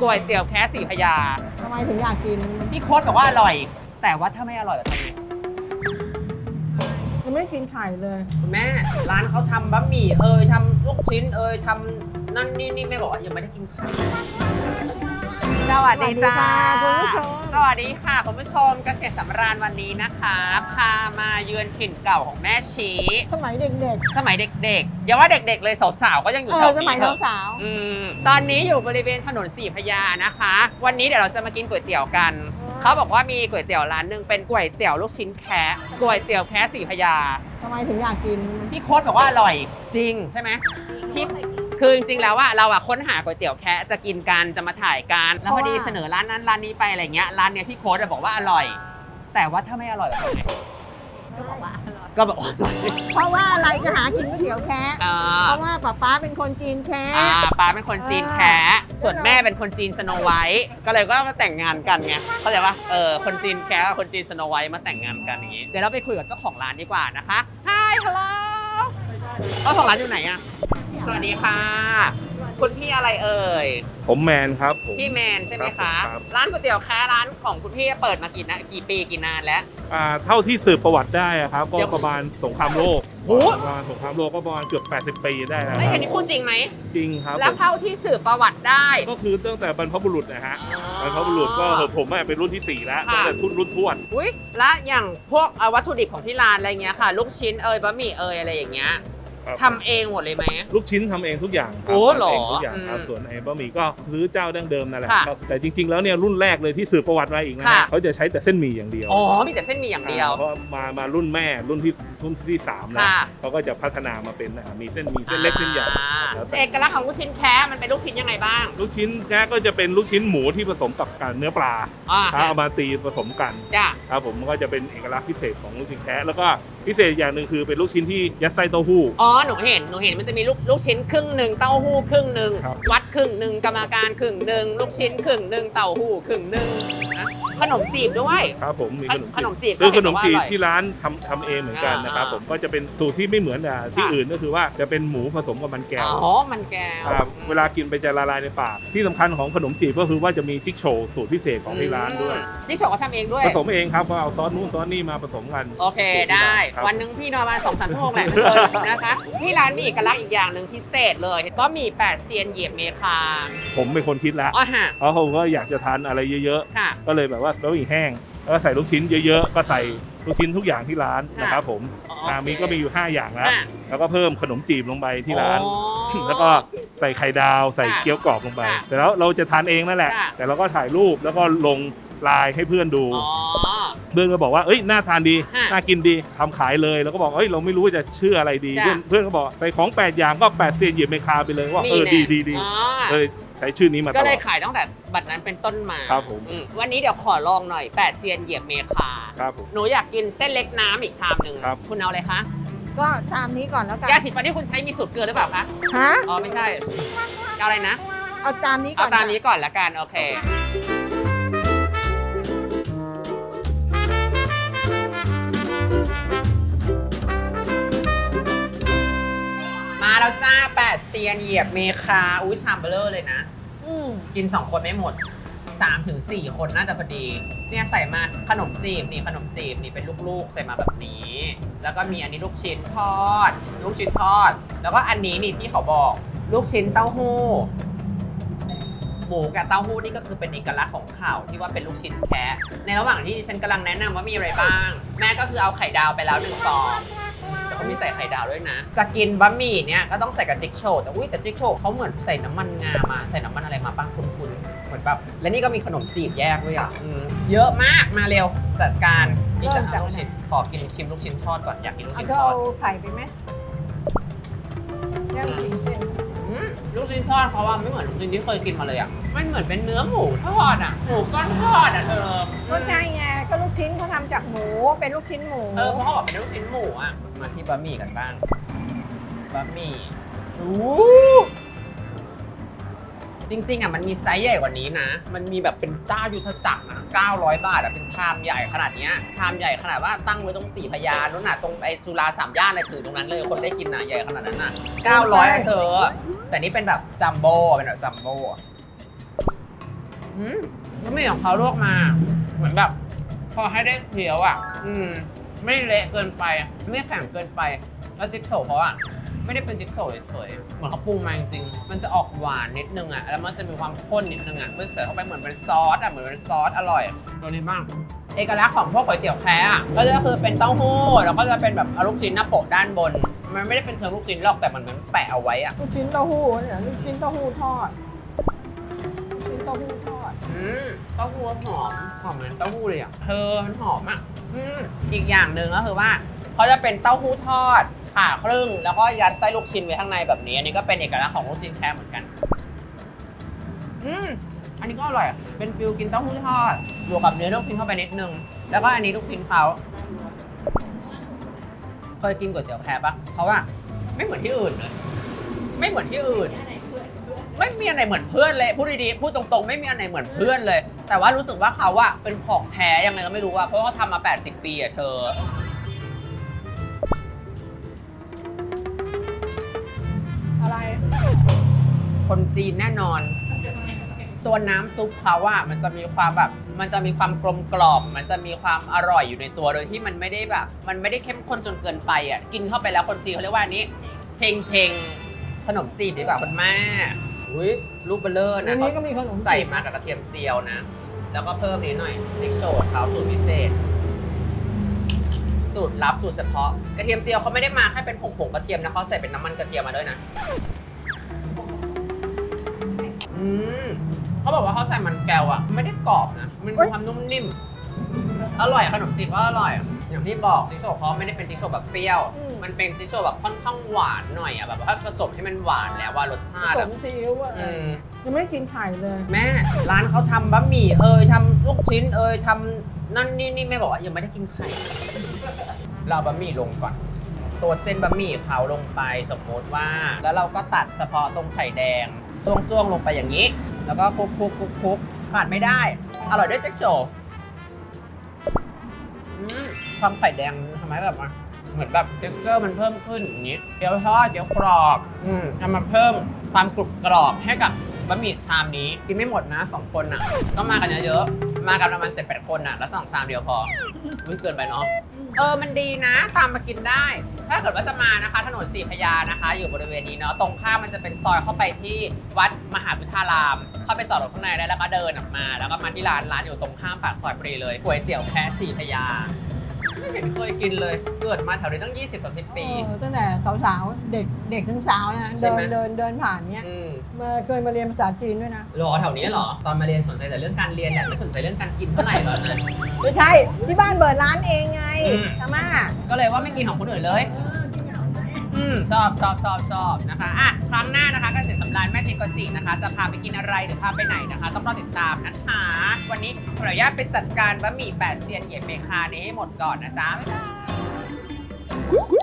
ก๋วยเตี๋ยวแค่สีพระยา ทำไมถึงอยากกิน พี่โค้ดบอกว่าอร่อย แต่ว่าถ้าไม่อร่อยจะทำยังไงยังไม่กินไข่เลย คุณแม่ร้านเขาทำบะหมี่เอยทำลูกชิ้นเอยทำนั่นนี่นี่แม่บอกว่ายังไม่ได้กินข้าวส วัสดีจ้าสวัสดีค่ะคุณผู้ชมสวัสดีค่ะคุณผู้ชมเกษตรสำราญวันนี้นะคะ พามาเยือนถิ่นเก่าของแม่ชีสมัยเด็กสมัยเด็กๆอย่าว่าเด็กๆ เลยสาวๆ ก็ยังอๆยู่เอแถอวสมัยนี้เถอะสาวอืมตอนนี้อยู่บริเวณถนนสี่พระยานะคะ วันนี้เดี๋ยวเราจะมากินก๋วยเตี๋ยวกัน เขาบอกว่ามีก๋วยเตี๋ยวร้านหนึ่งเป็นก๋วยเตี๋ยวลูกชิ้นแคะก๋วยเตี๋ยวแคะสี่พระยาๆทำไมถึงอยากกินพี่โค้ดบอกว่าอร่อยจริงใช่ไหมพี่ คือจริงๆแล้วว่าเราอะค้นหาก๋วยเตี๋ยวแคะจะกินกันจะมาถ่ายกันแล้วพอดีเพราะว่าเสนอร้านนั้นร้านนี้ไปอะไรเงี้ยร้านเนี้ยพี่โค้ดอะบอกว่าอร่อย แต่ว่าถ้าไม่อร่อยจะทำไงก็บอกว่าอร่อยเพราะว่าอะไรจะหากินก๋วยเตี๋ยวแคะอ่าเพราะว่าป๊าป๊าเป็นคนจีนแคะอ่าป้าเป็นคนจีนแคะส่วนแม่เป็นคนจีนสโนไวท์ก็เลยก็มาแต่งงานกันไงเข้าใจปะเออคนจีนแคะกับคนจีนสโนไวท์มาแต่งงานกันอย่างงี้เดี๋ยวเราไปคุยกับเจ้าของร้านดีกว่านะคะ Hi hello เจ้าของร้านอยู่ไหนอะสวัสดีค่ะ คุณพี่อะไรเอ่ย ผมแมนครับผม พี่แมนใช่ไหมครัคะ บผมครับ ร้านก๋วยเตี๋ยวแคะร้านของคุณพี่เปิดมากี่นะกี่ปีกี่นานแล้ว อ่าเท่าที่สืบประวัติได้อะครับ ก็เดี๋ยวประมาณสงครามโลกโอ้ ประมาณสงครามโลกก็ประมาณเกือบ80 ปีได้แล้วเอ้ยคอัรันบนี้พูดจริงไหม จริงครับแล้วเท่าที่สืบประวัติได้ ก็คือตั้งแต่บรรพบุรุษนะฮะบรรพบุรุษก็ผมอะเป็นรุ่นที่4แล้วค่ะ ตั้งแต่รุ่นรุ่นทวด อุ้ยแล้วอย่างพวกเอ่อวัตถุดิบของที่ร้านอะไรเงี้ยค่ะ ลูกชิ้นเอยบะหมี่เอยอะไรอย่างเงี้ย ครับทำเองหมดเลยไหม ลูกชิ้นทำเองทุกอย่างครับโอ้เหรอทำเองทุกอย่างครับอืมส่วนไอ้บะหมี่ก็ซื้อเจ้าดั้งเดิมนั่นแหละค่ะครับแต่จริง ๆ แล้วเนี่ยรุ่นแรกเลยที่สืบประวัติมาอีกนะค่ะฮะเขาจะใช้แต่เส้นหมี่อย่างเดียวอ๋อ มีแต่เส้นหมี่อย่างเดียวอ่าเพราะมามารุ่นแม่รุ่นที่รุ่นที่สามแล้วค่ะ เขาก็จะพัฒนามาเป็นอาหารมีเส้นหมีเส้นเล็กเส้นใหญ่อ่าแล้วแต่ เอกลักษณ์ของลูกชิ้นแคะมันเป็นลูกชิ้นยังไงบ้างลูกชิ้นแค่ก็จะเป็นลูกชิ้นหมูที่ผสมกับเนื้อปลาอ่าถ้าเอามาตีผสมกันจ้ะครับผมมันก็จะเป็นเอกลักษณ์พิเศษของลูกชิ้นแคะแล้วก็พิเศษอย่างหนึ่งคือเป็นลูกชิ้นที่ยัดไส้เต้าหู้ อ๋อหนูเห็นหนูเห็นมันจะมีลูกลูกชิ้นครึ่งหนึ่งเต้าหู้ครึ่งหนึ่งครับ วัดครึ่งหนึ่งกรรมการครึ่งหนึ่งลูกชิ้นครึ่งหนึ่งเต้าหู้ครึ่งหนึ่งนะ ขนมจีบด้วย ครับผมมีขนมจีบก็คือเห็ขนนมว่าจีบอร่อยที่ร้านทำทำเองเหมือนกันนะครับอ่าผมก็จะเป็นสูตรที่ไม่เหมือนอะที่ค่ะ อื่นก็คือว่าจะเป็นหมูผสมกับมันแก้วอ๋อมันแก้วครับอืม เวลากินไปจะละลายในปาก ที่สำคัญของขนมจีบก็คือว่าจะมีจิ๊กโชว์สูตรพิเศษของที่ร้านด้วย อืมจิ๊กโฉวก็ทำเองด้วย ผสมเองครับก็เอาซอสนู้นซอสนี่มาผสมกัน โอเคได้ ครับวันหนึ่งพี่นอนมาสองสามชั่วโมงแหละไม่เกินนะคะที่ร้านมีเอกลักษณ์อีกอย่างหนึ่งพิเศษเลย ก็มีแปดเซียนเหยียบเมคาผมเป็นคนคิดแล้วอ๋อฮะเพราะผมก็อยากจะทานอะไรเยอะค่ะ ๆ ก็เลยแบบว่าบะหมี่แห้ง แล้วก็ใส่ลูกชิ้นเยอะๆ ก็ใส่ลูกชิ้นทุกอย่างที่ร้านค่ะนะครับผมอ๋ออ่าโอเคมีก็มีอยู่ 5 อย่างแล้วอะแล้วก็เพิ่มขนมจีบลงไปที่ร้าน อ๋อแล้วก็ใส่ไข่ดาว ใส่ค่ะเกี๊ยวกรอบลงไป ค่ะแต่แล้วเราจะทานเองนั่นแหละ ค่ะ แต่เราก็ถ่ายรูปแล้วก็ลงไลน์ให้เพื่อนดู อ๋อ เพื่อนก็บอกว่า เอ้ย น่าทานดีฮะน่ากินดี ทำขายเลย แล้วก็บอก เอ้ย เราไม่รู้ว่าจะชื่ออะไรดี จ้ะ เพื่อนเพื่อนก็บอกใส่ของ 8 อย่างก็8เซียนเหยียบเมคาไปเลยว่า เออแน่ดีดีดีอ๋อ เลย ใช้ชื่อนี้มาตก็ลเลอยดขายตั้งแต่บัตรนั้นเป็นต้นมาครับผม อืวันนี้เดี๋ยวขอลองหน่อยแปดเซียนเหยียบเมคาครับผม หนูอยากกินเส้นเล็กน้ำอีกชามหนึ่งครับ คุณเอาอะไรคะก็ตามนี้ก่อนแล้วกันยาสีฟันที่คุณใช้มีสูตรเกลือหรือเปล่าคะฮะอ๋อไม่ใช่เอาอะไรนะเอาตามนี้ก่เอาอนตามนี้ก่อนละกันโอเคม แล้วจ้าแปดเซียนเหยียบเมคาอุ้ยชามเบลเลอร์เลยนะ อืมกิน 2 คนไม่หมด3ถึง4คนน่าจะพอดี เนี่ยใส่มาขนมจีบนี่ขนมจีบนี่เป็นลูกๆ ใส่มาแบบนี้ แล้วก็มีอันนี้ลูกชิ้นทอด ลูกชิ้นทอด แล้วก็อันนี้นี่ที่เขาบอก ลูกชิ้นเต้าหู้หมูกับเต้าหู้นี่ก็คือเป็นเอกลักษณ์ของข่าวที่ว่าเป็นลูกชิ้นแคะในระหว่างที่ดิฉันกำลังแนะนำว่ามีอะไรบ้าง แม่ก็คือเอาไข่ดาวไปแล้วหนึ่งฟองแต่ เขามีใส่ไข่ดาวด้วยนะ จะกินบะหมี่เนี่ยก็ต้องใส่กับจิ๊กโชว์แต่อุ้ยแต่จิ๊กโชว์เขาเหมือนใส่น้ำมันงามาใส่น้ำมันอะไรมาบ้างคุณๆเหมือนแบบและนี่ก็มีขนมจีบแยกด้วยอะอืมเยอะมากมาเร็วจัดการนี่จะเอาลูกชิ้นขอกินชิมลูกชิ้นทอดก่อนอยากกินลูกเอาชิ้นเธทออเอาดไข่ไปไหมย่างกินเส้นอืมลูกชิ้นทอดเขาว่าไม่เหมือนลูกชิ้นที่เคยกินมาเลยอะมันเหมือนเป็นเนื้อหมูทอดอะหมูก้อนทอดอะเธอก็ใช่ไง ก็ลูกชิ้นเขาทำจากหมูเป็นลูกชิ้นหมูเออเพราะเขาบอกเป็นลูกชิ้นหมูอะ มาที่บะหมี่กันบ้างบะหมี่อู้จริงๆอะมันมีไซส์ใหญ่กว่านี้นะ มันมีแบบเป็นเจ้ายุทธจักรนะ900 บาทอะเป็นชามใหญ่ขนาดเนี้ยชามใหญ่ขนาดว่าตั้งไว้ตรงสี่พระยานู้นน่ะตรงไอ้จุฬาสามย่านอะไรถือตรงนั้นเลยคนได้กินน่ะใหญ่ขนาดนั้นน่ะ900อะเธอ แต่นี่เป็นแบบจัมโบ้เป็นแบบจัมโบ้อะอืมก็ไม่ของเขาลวกมา เหมือนแบบ พอให้ได้เคี้ยวอะ อืม ไม่เละเกินไป ไม่แข็งเกินไป แล้วจิ๊กโฉเขาอะไม่ได้เป็นจิ๊กโฉเฉยๆเหมือนเขาปรุงมาจริงๆมันจะออกหวานนิดนึงอะ แล้วมันจะมีความข้นนิดนึงอะเมื่อเสิร์ฟเข้าไปเหมือนเป็นซอสอะเหมือนเป็นซอสอร่อยตัวนี้บ้างเอกลักษณ์ของพวกก๋วยเตี๋ยวแคะอะก็จะคือเป็นเต้าหู้แล้วก็จะเป็นแบบเอาลูกชิ้นหน้าโปะด้านบน มันไม่ได้เป็นเชิงลูกชิ้นหรอกแต่มันเหมือนแปะเอาไว้อะลูกชิ้นเต้าหู้เนี่ยลูกชิ้นเต้าหู้ทอด มเต้าหู้หอมหอมเหมือนเต้าหู้เลยอะเธอมันหอมอะอืมอีกอย่างหนึ่งก็คือว่าเขาจะเป็นเต้าหู้ทอดผ่าครึ่ง แล้วก็ยัดไส้ลูกชิ้นไว้ข้างในแบบนี้ อันนี้ก็เป็นเอกลักษณ์ของลูกชิ้นแท้เหมือนกัน อืมอันนี้ก็อร่อยอะเป็นฟิลกินเต้าหู้ทอด บวกกับเนื้อลูกชิ้นเข้าไปนิดนึง แล้วก็อันนี้ลูกชิ้นเขาเคยกินก๋วยเตี๋ยวแพ้ปะเขาอะไม่เหมือนที่อื่นเลย ไม่เหมือนที่อื่น ไม่มีอันไหนเหมือนเพื่อนเลยพูดดีๆพูดตรงๆ ไม่มีอันไหนเหมือนเพื่อนเลย แต่ว่ารู้สึกว่าเขาอะเป็นของแท้ยังไงก็ไม่รู้อะเพราะเขาทำมา 80 ปีอะเธอ อะไร คนจีนแน่นอน ตัวน้ำซุปเขาอะมันจะมีความแบบ มันจะมีความกลมกล่อม มันจะมีความอร่อยอยู่ในตัวโดยที่มันไม่ได้แบบ มันไม่ได้เข้มข้นจนเกินไปอะกินเข้าไปแล้วคนจีนเขาเรียกว่าอันนี้ เชงเชงขนมจีบดีกว่าคุณแม่ อุ้ยรูปเบลเลอร์อันะนนี้ก็มีขนมจีบ ใส่มากับกระเทียมเจียวนะ แล้วก็เพิ่มนิดหน่อยพริกโชดเขาสูตรพิเศษ สูตรลับสูตรเฉพาะ กระเทียมเจียวเขาไม่ได้มาแค่เป็นผงผงกระเทียมนะเขาใส่เป็นน้ำมันกระเทียมมาด้วยนะ อืมเขาบอกว่าเขาใส่มันแก้วอะไม่ได้กรอบนะ มันมีความนุ่มนิ่ม อร่อยขนมจีบก็อร่อย อย่างที่บอกจิ๊กโชว์เขาไม่ได้เป็นจิ๊กโชว์แบบเปรี้ยวมันเป็นจิ๊กโชว์แบบค่อนข้างหวานหน่อยอะแบบว่าผสมให้มันหวานแล้วว่ารสผชาติสอะมซีอิ๊วอะไรอืมยังไม่ได้กินไข่เลย แม่ร้านเขาทำบะหมี่เอยทำลูกชิ้นเอยทำนั่นนี่นี่แม่บอกว่ายังไม่ได้กินไข่เราเอาบะหมี่ลงก่อน ตัวเส้นบะหมี่เขาลงไปสมมติว่า แล้วเราก็ตัดเฉพาะตรงไข่แดงจ้วงจ้วงๆลงไปอย่างนี้ แล้วก็คลุกคลุกคลุกคลุกขาดไม่ได้ อร่อยด้วยเจ๊กโจอืม ความไข่แดงทำให้แบบว่าเหมือนแบบเท็กเจอร์มันเพิ่มขึ้นอย่างนี้เดี๋ยวทอดเดี๋ยวกรอบ อืมทำมาเพิ่มความกรุบกรอบให้กับบะหมี่ชามนี้กินไม่หมดนะสองคนอะก็มากันเยอะๆมากันประมาณเจ็ดแปดคนอะแล้วสองชามเดียวพออุ้ยเกินไปเนาะเออมันดีนะตามมากินได้ ถ้าเกิดว่าจะมานะคะ ถนนสี่พระยานะคะ อยู่บริเวณนี้เนาะตรงข้ามมันจะเป็นซอยเข้าไปที่วัดมหาวิทาราม เข้าไปจอดรถข้างในได้แล้วก็เดินออกมา แล้วก็มาที่ร้านร้านอยู่ตรงข้ามปากซอยพอดีเลยก๋วยเตี๋ยวแค่สี่พระยาไม่ เห็นเคยกินเลย เกิดมาแถวนี้ตั้ง 20 30 ปี เออตั้งแต่สาวๆเด็กเด็กถึงสาวนะใช่เดิไหม นเดินเดินผ่านเนี้ยอืมมาเคยมาเรียนภาษาจีนด้วยนะรอแถวนี้เหรอ ตอนมาเรียนสนใจแต่เรื่องการเรียนแต่ไม่สนใจเรื่องการกินเท่าไหร่ตอนนั้น ไม่ใช่ที่บ้านเปิดร้านเองไงอืม อาม่าก็เลยว่าไม่กินของคนอื่นเลย อืมชอบชอบชอบชอบนะคะอะครั้งหน้านะคะเกษตรสำราญแม่ชิโกจินะคะ จะพาไปกินอะไรหรือพาไปไหนนะคะ ต้องรอติดตามนะคะ วันนี้ขออนุญาตไปจัดการบะหมี่แปดเซียนเหยียบเมคานี้ให้หมดก่อนนะจ๊ะบ๊ายบาย